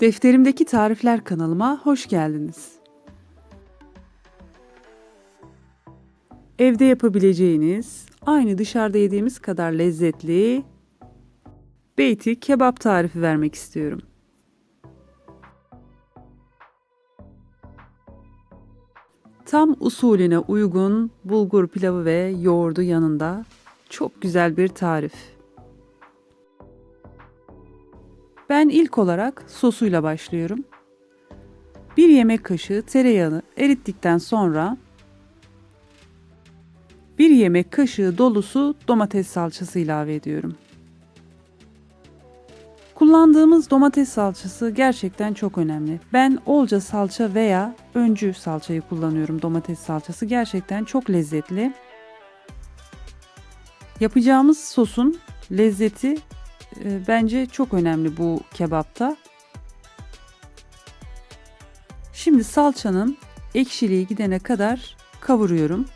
Defterimdeki tarifler kanalıma hoş geldiniz. Evde yapabileceğiniz, aynı dışarıda yediğimiz kadar lezzetli beyti kebap tarifi vermek istiyorum. Tam usulüne uygun bulgur pilavı ve yoğurdu yanında çok güzel bir tarif. İlk olarak sosuyla başlıyorum. Bir yemek kaşığı tereyağını erittikten sonra bir yemek kaşığı dolusu domates salçası ilave ediyorum. Kullandığımız domates salçası gerçekten çok önemli. Ben olca salça veya öncü salçayı kullanıyorum domates salçası. Gerçekten çok lezzetli. Yapacağımız sosun lezzeti e, bence çok önemli bu kebapta. Şimdi salçanın ekşiliği gidene kadar kavuruyorum.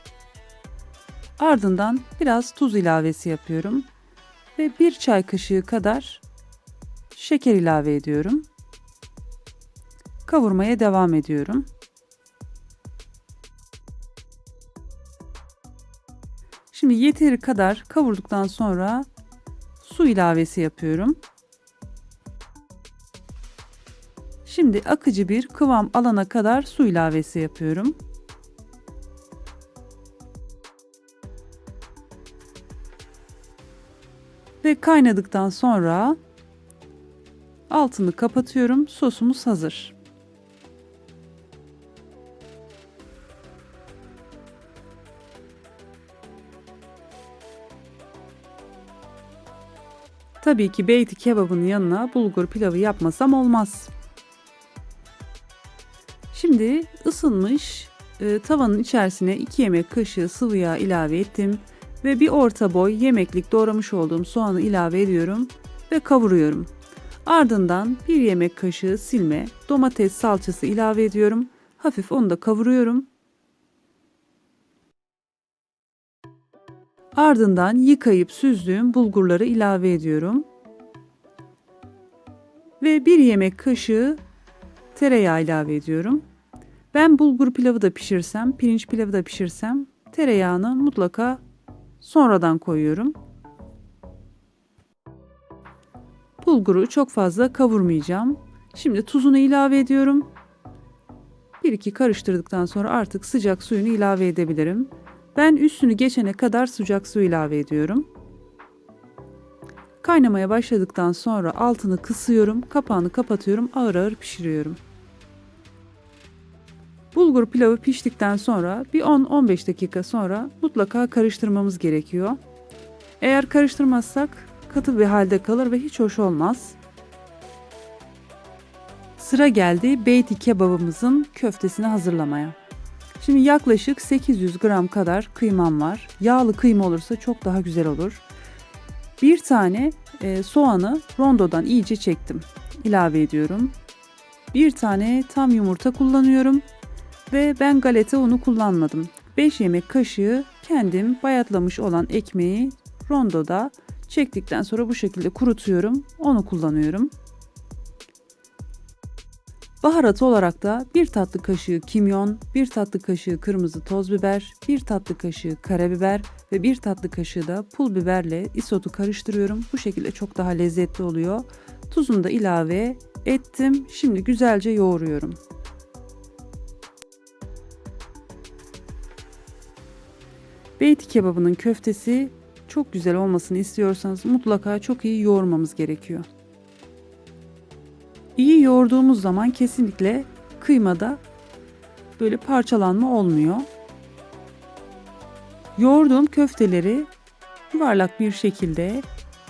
Ardından biraz tuz ilavesi yapıyorum ve bir çay kaşığı kadar şeker ilave ediyorum. Kavurmaya devam ediyorum. Şimdi yeteri kadar kavurduktan sonra su ilavesi yapıyorum. Şimdi akıcı bir kıvam alana kadar su ilavesi yapıyorum. Ve kaynadıktan sonra altını kapatıyorum. Sosumuz hazır. Tabii ki beyti kebabın yanına bulgur pilavı yapmasam olmaz. Şimdi ısınmış e, tavanın içerisine 2 yemek kaşığı sıvı yağ ilave ettim ve bir orta boy yemeklik doğramış olduğum soğanı ilave ediyorum ve kavuruyorum. Ardından bir yemek kaşığı silme domates salçası ilave ediyorum. Hafif onu da kavuruyorum. Ardından yıkayıp süzdüğüm bulgurları ilave ediyorum. Ve bir yemek kaşığı tereyağı ilave ediyorum. Ben bulgur pilavı da pişirsem, pirinç pilavı da pişirsem tereyağını mutlaka sonradan koyuyorum. Bulguru çok fazla kavurmayacağım. Şimdi tuzunu ilave ediyorum. Bir iki karıştırdıktan sonra artık sıcak suyunu ilave edebilirim. Ben üstünü geçene kadar sıcak su ilave ediyorum. Kaynamaya başladıktan sonra altını kısıyorum, kapağını kapatıyorum, ağır ağır pişiriyorum. Bulgur pilavı piştikten sonra bir 10-15 dakika sonra mutlaka karıştırmamız gerekiyor. Eğer karıştırmazsak katı bir halde kalır ve hiç hoş olmaz. Sıra geldi beyti kebabımızın köftesini hazırlamaya. Şimdi yaklaşık 800 gram kadar kıymam var. Yağlı kıyma olursa çok daha güzel olur. Bir tane e, soğanı rondodan iyice çektim. İlave ediyorum. Bir tane tam yumurta kullanıyorum ve ben galeta unu kullanmadım. 5 yemek kaşığı kendim bayatlamış olan ekmeği rondoda çektikten sonra bu şekilde kurutuyorum. Onu kullanıyorum. Baharat olarak da 1 tatlı kaşığı kimyon, 1 tatlı kaşığı kırmızı toz biber, 1 tatlı kaşığı karabiber ve 1 tatlı kaşığı da pul biberle isotu karıştırıyorum. Bu şekilde çok daha lezzetli oluyor. Tuzunu da ilave ettim. Şimdi güzelce yoğuruyorum. Beyti kebabının köftesi çok güzel olmasını istiyorsanız mutlaka çok iyi yoğurmamız gerekiyor. İyi yoğurduğumuz zaman kesinlikle kıymada böyle parçalanma olmuyor. Yoğurduğum köfteleri yuvarlak bir şekilde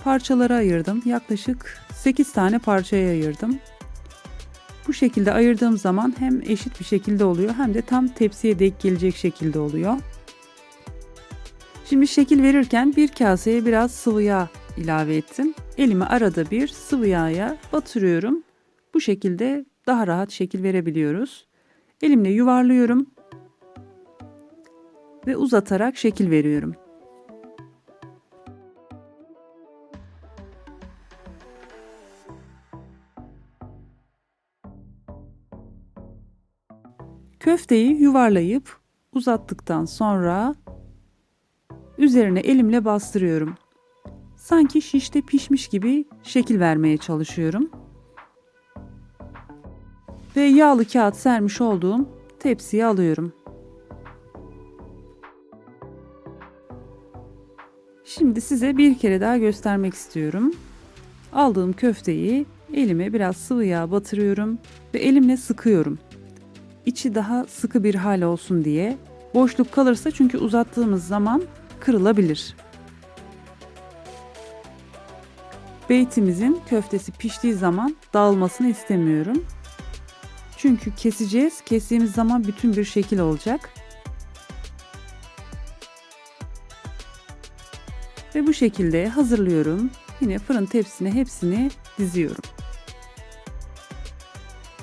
parçalara ayırdım. Yaklaşık 8 tane parçaya ayırdım. Bu şekilde ayırdığım zaman hem eşit bir şekilde oluyor hem de tam tepsiye denk gelecek şekilde oluyor. Şimdi şekil verirken bir kaseye biraz sıvı yağ ilave ettim. Elimi arada bir sıvı yağa batırıyorum. Bu şekilde daha rahat şekil verebiliyoruz. Elimle yuvarlıyorum ve uzatarak şekil veriyorum. Köfteyi yuvarlayıp uzattıktan sonra üzerine elimle bastırıyorum. Sanki şişte pişmiş gibi şekil vermeye çalışıyorum. Ve yağlı kağıt sermiş olduğum tepsiye alıyorum. Şimdi size bir kere daha göstermek istiyorum. Aldığım köfteyi elime biraz sıvı yağ batırıyorum ve elimle sıkıyorum. İçi daha sıkı bir hal olsun diye. Boşluk kalırsa çünkü uzattığımız zaman kırılabilir. Beytimizin köftesi piştiği zaman dağılmasını istemiyorum. Çünkü keseceğiz. Kestiğimiz zaman bütün bir şekil olacak. Ve bu şekilde hazırlıyorum. Yine fırın tepsisine hepsini diziyorum.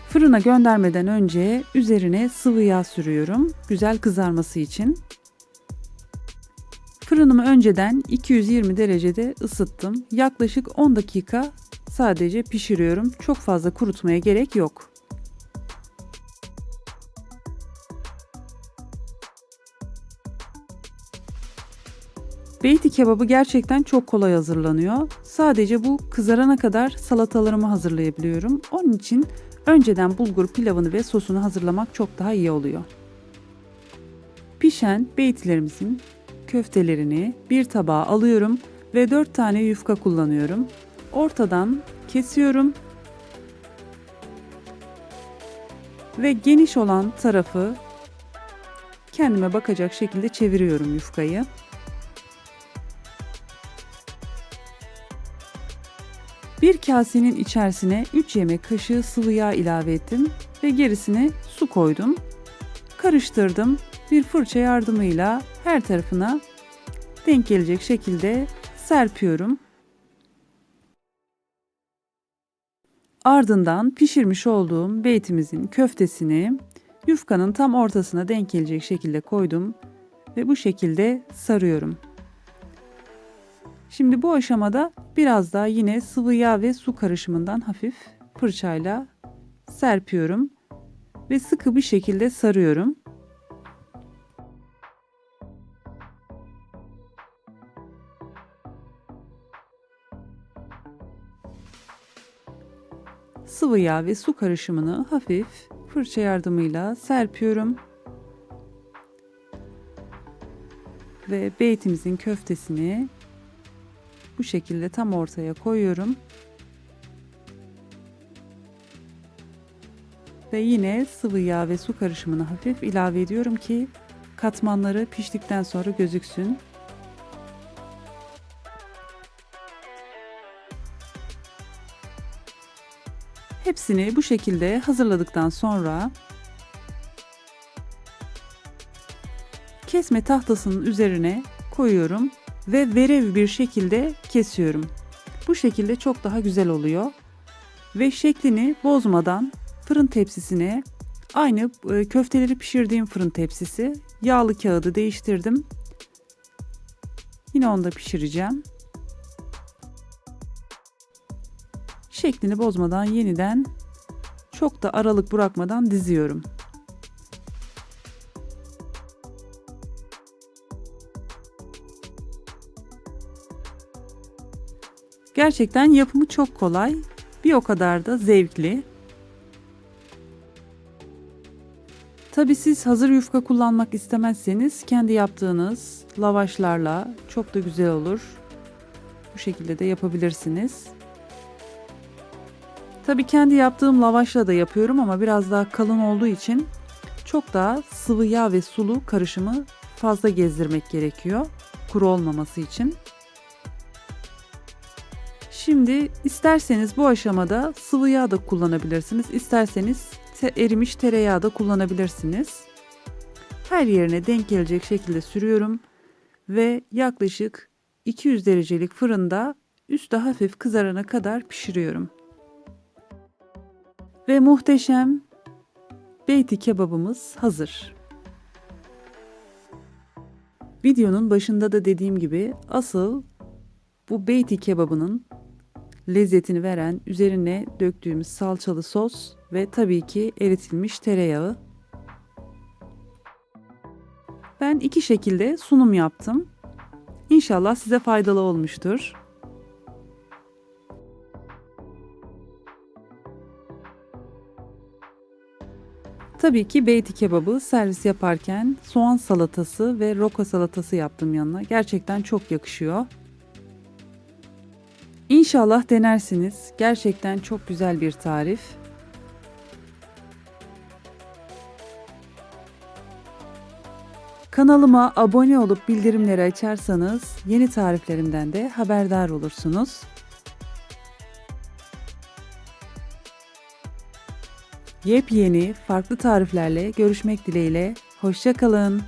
Fırına göndermeden önce üzerine sıvı yağ sürüyorum. Güzel kızarması için. Fırınımı önceden 220 derecede ısıttım. Yaklaşık 10 dakika sadece pişiriyorum. Çok fazla kurutmaya gerek yok. Beyti kebabı gerçekten çok kolay hazırlanıyor. Sadece bu kızarana kadar salatalarımı hazırlayabiliyorum. Onun için önceden bulgur pilavını ve sosunu hazırlamak çok daha iyi oluyor. Pişen beytilerimizin köftelerini bir tabağa alıyorum ve 4 tane yufka kullanıyorum. Ortadan kesiyorum ve geniş olan tarafı kendime bakacak şekilde çeviriyorum yufkayı. Bir kasenin içerisine 3 yemek kaşığı sıvı yağ ilave ettim ve gerisine su koydum. Karıştırdım. Bir fırça yardımıyla her tarafına denk gelecek şekilde serpiyorum. Ardından pişirmiş olduğum beytimizin köftesini yufkanın tam ortasına denk gelecek şekilde koydum ve bu şekilde sarıyorum. Şimdi bu aşamada biraz daha yine sıvı yağ ve su karışımından hafif fırçayla serpiyorum ve sıkı bir şekilde sarıyorum. Sıvı yağ ve su karışımını hafif fırça yardımıyla serpiyorum. Ve beytimizin köftesini bu şekilde tam ortaya koyuyorum. Ve yine sıvı yağ ve su karışımını hafif ilave ediyorum ki katmanları piştikten sonra gözüksün. Hepsini bu şekilde hazırladıktan sonra kesme tahtasının üzerine koyuyorum ve verev bir şekilde kesiyorum. Bu şekilde çok daha güzel oluyor. Ve şeklini bozmadan fırın tepsisine aynı e, köfteleri pişirdiğim fırın tepsisi yağlı kağıdı değiştirdim. Yine onu da pişireceğim. Şeklini bozmadan yeniden çok da aralık bırakmadan diziyorum. Gerçekten yapımı çok kolay. Bir o kadar da zevkli. Tabi siz hazır yufka kullanmak istemezseniz kendi yaptığınız lavaşlarla çok da güzel olur. Bu şekilde de yapabilirsiniz. Tabi kendi yaptığım lavaşla da yapıyorum ama biraz daha kalın olduğu için çok daha sıvı yağ ve sulu karışımı fazla gezdirmek gerekiyor. Kuru olmaması için. Şimdi isterseniz bu aşamada sıvı yağ da kullanabilirsiniz. İsterseniz te erimiş tereyağı da kullanabilirsiniz. Her yerine denk gelecek şekilde sürüyorum ve yaklaşık 200 derecelik fırında üstü hafif kızarana kadar pişiriyorum. Ve muhteşem beyti kebabımız hazır. Videonun başında da dediğim gibi asıl bu beyti kebabının lezzetini veren üzerine döktüğümüz salçalı sos ve tabii ki eritilmiş tereyağı. Ben iki şekilde sunum yaptım. İnşallah size faydalı olmuştur. Tabii ki beyti kebabı servis yaparken soğan salatası ve roka salatası yaptım yanına. Gerçekten çok yakışıyor. İnşallah denersiniz. Gerçekten çok güzel bir tarif. Kanalıma abone olup bildirimleri açarsanız yeni tariflerimden de haberdar olursunuz. Yepyeni farklı tariflerle görüşmek dileğiyle. Hoşçakalın.